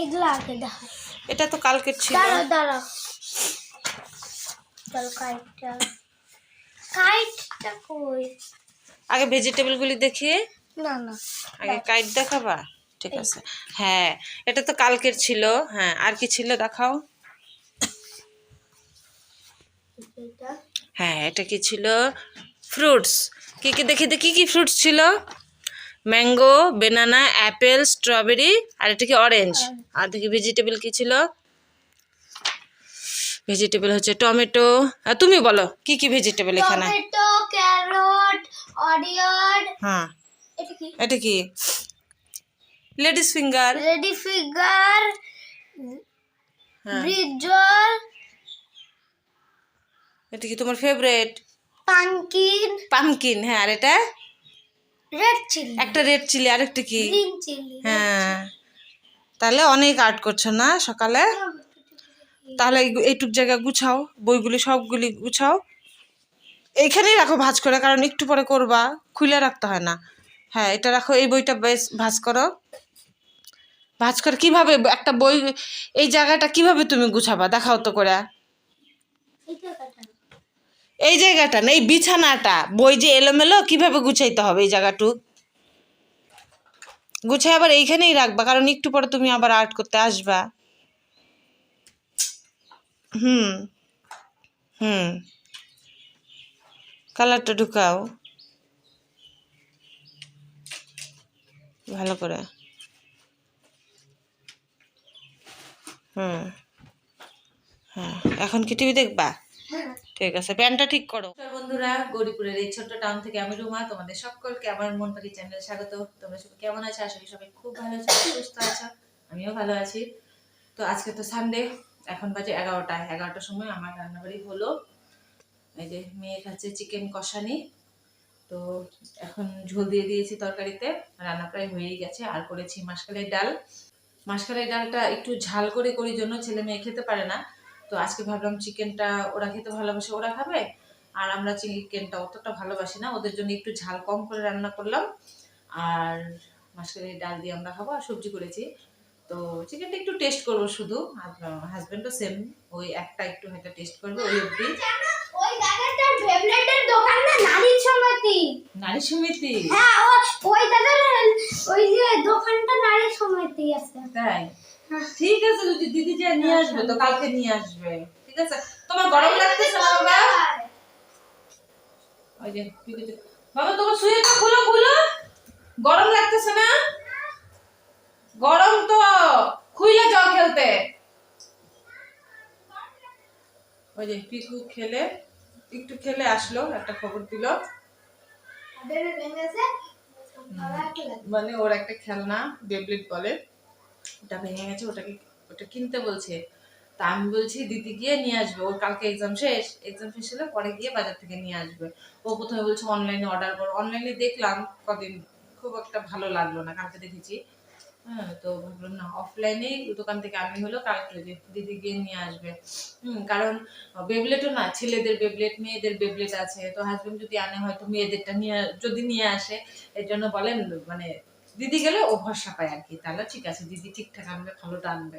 এগুলো আগে দেখা এটা তো কালকের ছিল। দাঁড়াও দাঁড়াও। চল কাইটটা। কাইটটা কই? আগে ভেজিটেবলগুলি দেখিয়ে? না না। আগে কাইট দেখাবা? ঠিক আছে। হ্যাঁ এটা তো কালকের ছিল। হ্যাঁ আর কি ছিল দেখাও। হ্যাঁ এটা কি ছিল? ফ্রুটস। কি কি দেখি দেখি কি ফ্রুটস ছিল? ম্যাঙ্গো বেনানা অ্যাপেল স্ট্রবেরি আর এটা কি অরেঞ্জ? আর দেখি ভেজিটেবল কি ছিল? ভেজিটেবল হচ্ছে টমেটো। আর তুমি বলো কি কি ভেজিটেবল এখানে? টমেটো ক্যারট অনিয়ন হ্যাঁ। এটা কি? এটা কি? Ladies finger. রেডি ফিগার হ্যাঁ। ব্রিজল এটা কি তোমার ফেভারেট? পামকিন পামকিন হ্যাঁ। আর এটা? রেড চিলি একটা রেড চিলি আর একটা কি গ্রিন চিলি হ্যাঁ। তাহলে অনেক আর্ট করছ না সকালে? তাহলে এইটুক জায়গা গুছাও বইগুলি সবগুলি গুছাও। এইখানেই রাখো ভাজ করে কারণ একটু পরে করবা খুলে রাখতে হয় না। হ্যাঁ এটা রাখো এই বইটা বেশ ভাজ করো। ভাজ করে কীভাবে একটা বই এই জায়গাটা কীভাবে তুমি গুছাবা? দেখাও তো করে। এই জায়গাটা না, এই বিছানাটা, বই যে এলোমেলো, কীভাবে গুছাইতে হবে এই জায়গাটুক গুছাই আবার এইখানেই রাখবা, কারণ একটু পরে তুমি আবার আর্ট করতে আসবা। হুম হুম। কালারটা ঢুকাও। ভালো করে। হুম হ্যাঁ এখন কি টিভি দেখবা? হ্যাঁ। ঠিক আছে প্যান্টটা ঠিক করো। বন্ধুরা, গৌরীপুরের এই ছোট্ট টাউন থেকে আমি রুমা, তোমাদের সকলকে আমার মন পাখি চ্যানেলে স্বাগত। তোমরা সবাই কেমন আছো? আশা করি সবাই খুব ভালো আছো, সুস্থ আছো। আমিও ভালো আছি। তো আজকে তো সানডে এখন বাজে এগারোটা। এগারোটার সময় আমার রান্নাবাড়ি হলো। এই যে মেয়ে খাচ্ছে চিকেন কষানি। তো এখন ঝোল দিয়ে দিয়েছি তরকারিতে। রান্না প্রায় হয়েই গেছে। আর করেছি মাসকালের ডাল। মাসকালের ডালটা একটু ঝাল করে করি জন্য ছেলে মেয়ে খেতে পারে না। তো আজকে ভাবলাম চিকেনটা ওরা খেতে ভালোবাসে ওরা খাবে। আর আমরা চিকেনটা অতটা ভালোবাসি না ওদের জন্য একটু ঝাল কম করে রান্না করলাম। আর মাসকালের ডাল দিয়ে আমরা খাব আর সবজি করেছি। তো চিকেনটা একটু টেস্ট করব শুধু হাজব্যান্ডও সেম ওই একটা একটু হয়তো টেস্ট করবে ওই অবধি। নারী সমিতি? হ্যাঁ ওই দাদার ওই যে দোকানটা নারী সমিতি আছে। তাই। ঠিক আছে যদি দিদি যা নিয়ে আসবে তো কালকে নিয়ে আসবে। ঠিক আছে? তোমার গরম লাগতেছে না বাবা? ওই যে বাবা তোমার সুইটা খুলো খুলো। গরম লাগতেছে না? গরম তো। খুইলে যাও খেলতে। ওই যে পিকু খেলে একটু খেলে আসলো একটা খবর দিল। মানে ওর একটা খেলনা বেবলিট বলে। ওটা ভেঙে গেছে, ওটাকে, ওটা কিনতে বলছে। তা আমি বলছি, দিদি গিয়ে নিয়ে আসবে, ওর কালকে এক্সাম শেষ এক্সাম শেষ হলে পরে গিয়ে বাজার থেকে নিয়ে আসবে। ও প্রথমে বলছে অনলাইনে অর্ডার করো। অনলাইনে দেখলাম, কদিন খুব একটা ভালো লাগল না, কালকে দেখেছি। হ্যাঁ তো ভাবলাম না অফলাইনেই দোকান থেকে আমি হলো কালকে দিদি গিয়ে নিয়ে আসবে। হুম, কারণ বেবলেটও না, ছেলেদের বেবলেট মেয়েদের বেবলেট আছে। তো হাজবেন্ড যদি আনে, হয়তো মেয়েদেরটা নিয়ে, যদি নিয়ে আসে, এর জন্য বলেন মানে দিদি গেলে ও ভরসা পায় আর কি। তাহলে ঠিক আছে দিদি ঠিকঠাক আনবে ভালোটা আনবে।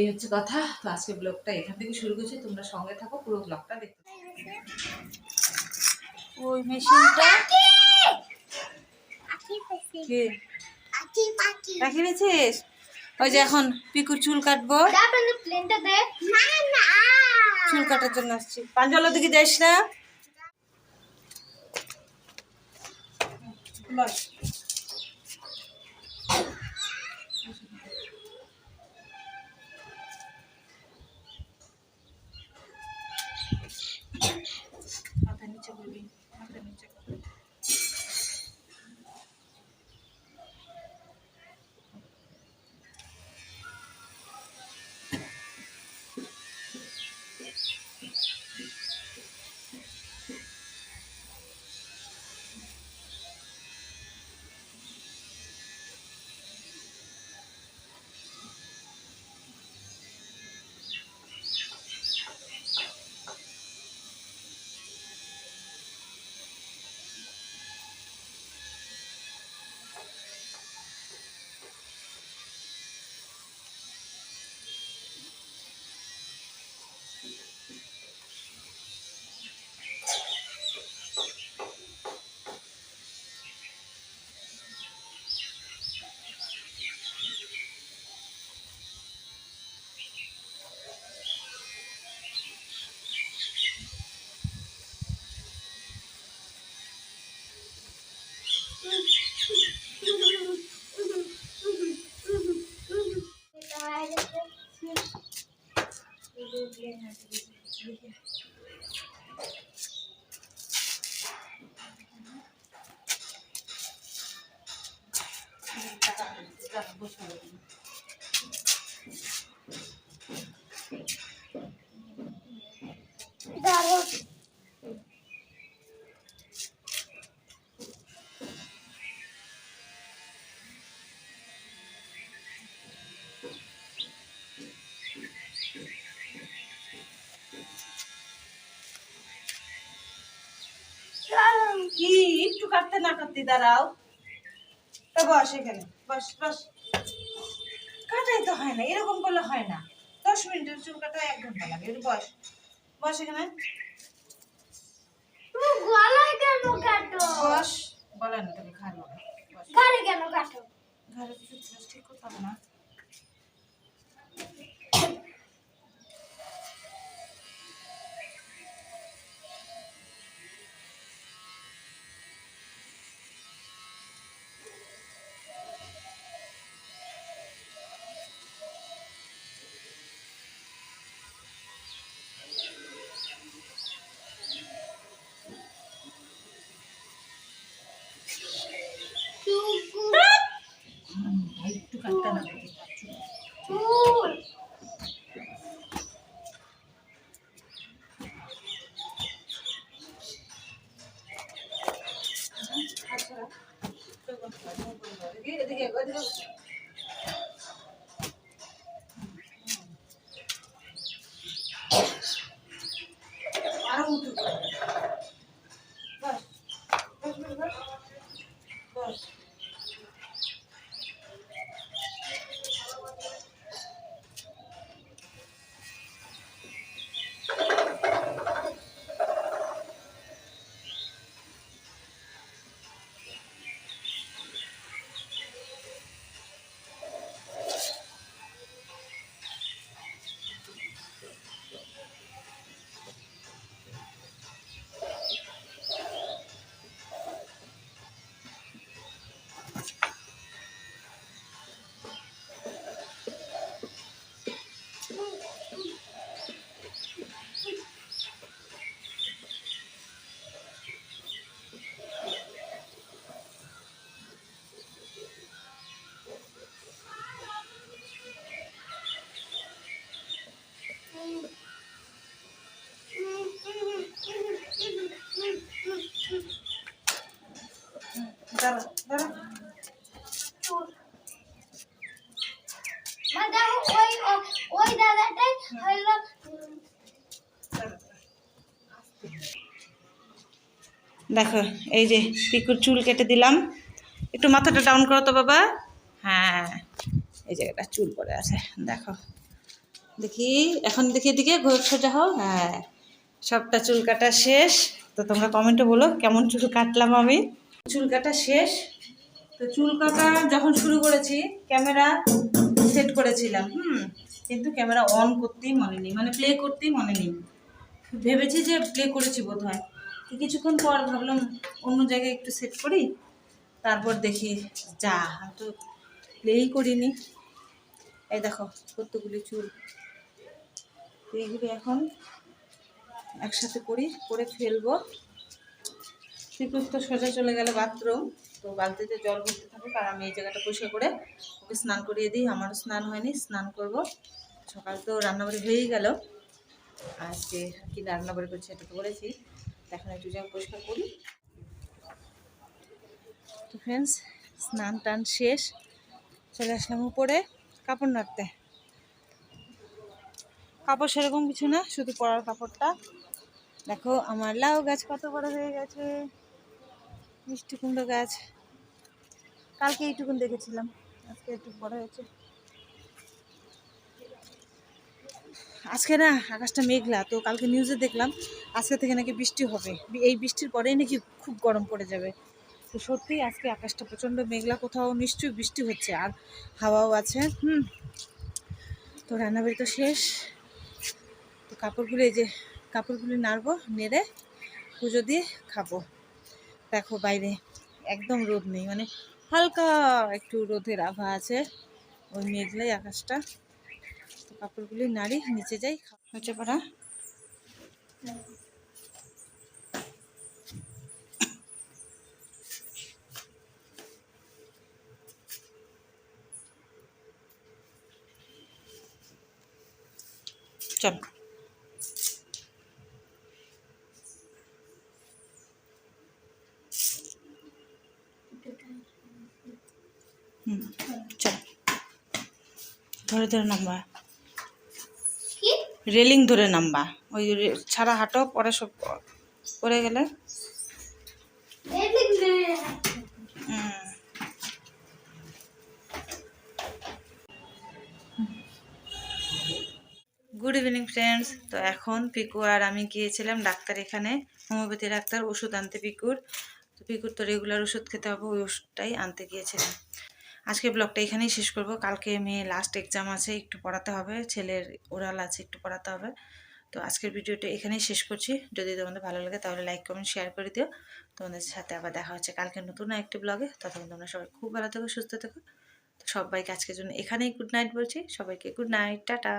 এই হচ্ছে কথা। তো আজকে ব্লগটা এখান থেকে শুরু করছি। তোমরা সঙ্গে থাকো পুরো ব্লগটা দেখতে ওই মেশিনটা। কি? রাখি ওই যে এখন পিকুর চুল কাটবো। আপনাদের প্লেনটা দে না না। চুল কাটার জন্য আসছি। পাঞ্জালের দিকে যাইস না। বস Kita tak, kita tak bos কি? একটু কাটতে না কাটতে দাঁড়াও। তা বস এখানে। বস বস। কাটাই তো হয় না এরকম করলে হয় না। দশ মিনিটের চুল কাটা এক ঘণ্টা লাগে বস। বস এখানে। তুমি গলায় কেন কাটো? বস বলেন তোকে ঘাড় বলে। বস। কেন কাটো? ঘাড়ে ঠিক করতে হবে না। school. ওই ওই দাদাটাই হলো দেখো, এই যে পিকুর চুল কেটে দিলাম। একটু মাথাটা ডাউন করো তো বাবা। হ্যাঁ এই জায়গাটা চুল পড়ে আছে, দেখো। দেখি, এখন দেখি এদিকে, ঘোর সোজা হও। হ্যাঁ সবটা চুল কাটা শেষ। তো তোমরা কমেন্টে বলো, কেমন চুল কাটলাম আমি? চুল কাটা শেষ। তো চুল কাটা যখন শুরু করেছি, ক্যামেরা সেট করেছিলাম, হুম, কিন্তু ক্যামেরা অন করতেই মনে নেই মানে প্লে করতেই মনে নেই। ভেবেছি যে প্লে করেছি বোধ হয় কিছুক্ষণ পর ভাবলাম অন্য জায়গায় একটু সেট করি, তারপর দেখি যা তো প্লেই করিনি। এই দেখো, কতগুলি চুল। এইগুলি এখন একসাথে করি, করে ফেলব। শ্রীকৃষ্ণ সোজা চলে গেল বাথরুম তো বালতিতে জল ভরতে থাকে কারণ আমি এই জায়গাটা পরিষ্কার করে ওকে স্নান করিয়ে দিই। আমারও স্নান হয়নি, স্নান করব। সকাল তো রান্নাবাড়ি হয়েই গেল। আজকে কি রান্নাবাড়ি করছি এটা তো বলেছি। এখন একটু জায়গা পরিষ্কার করি। তো ফ্রেন্ডস স্নান টান শেষ। চলে আসলাম উপরে কাপড় নাড়তে। কাপড় সেরকম কিছু না, শুধু পরার কাপড়টা। দেখো, আমার লাউ গাছ কত বড় হয়ে গেছে। মিষ্টি কুমড়ো গাছ। কালকে এইটুকুন দেখেছিলাম, আজকে একটু বড় হয়েছে। আজকে না আকাশটা মেঘলা, তো কালকে নিউজে দেখলাম, আজকে থেকে নাকি বৃষ্টি হবে। এই বৃষ্টির পরেই নাকি খুব গরম পড়ে যাবে। তো সত্যি আজকে আকাশটা প্রচণ্ড মেঘলা, কোথাও নিশ্চয়ই বৃষ্টি হচ্ছে, আর হাওয়াও আছে, হুম। তো রান্নাবাড়ি তো শেষ। তো কাপড়গুলো এই যে, কাপড়গুলি নাড়বো, নেড়ে পুজো দিয়ে খাব। দেখো বাইরে একদম রোদ নেই মানে হালকা একটু রোদের আভা আছে। ওই মেঘলাই আকাশটা। কাপড়গুলি নাড়ি, নিচে যাই হচ্ছে পড়া। চল হুম চল ধরে ধরে নাম্বা। রেলিং ধরে নাম্বা। ওই ছাড়া হাঁটো পরে সব পরে গেলে। গুড ইভিনিং ফ্রেন্ডস তো এখন পিকু আর আমি গিয়েছিলাম ডাক্তার এখানে হোমিওপ্যাথি ডাক্তার ওষুধ আনতে পিকুর। তো পিকুর তো রেগুলার ওষুধ খেতে হবে ওই ওষুধটাই আনতে গিয়েছিলাম। আজকে ব্লগটা এখানেই শেষ করব। কালকে মেয়ে লাস্ট এক্সাম আছে, একটু পড়াতে হবে, ছেলের ওরাল আছে, একটু পড়াতে হবে। তো আজকের ভিডিওটা এখানেই শেষ করছি। যদি তোমাদের ভালো লাগে তাহলে লাইক কমেন্ট শেয়ার করে দিও। তোমাদের সাথে আবার দেখা হচ্ছে কালকে নতুন একটি ব্লগে ততক্ষণ তোমরা সবাই খুব ভালো থেকো, সুস্থ থেকো। তো সবাইকে আজকের জন্য এখানেই গুড নাইট বলছি। সবাইকে গুড নাইট টাটা।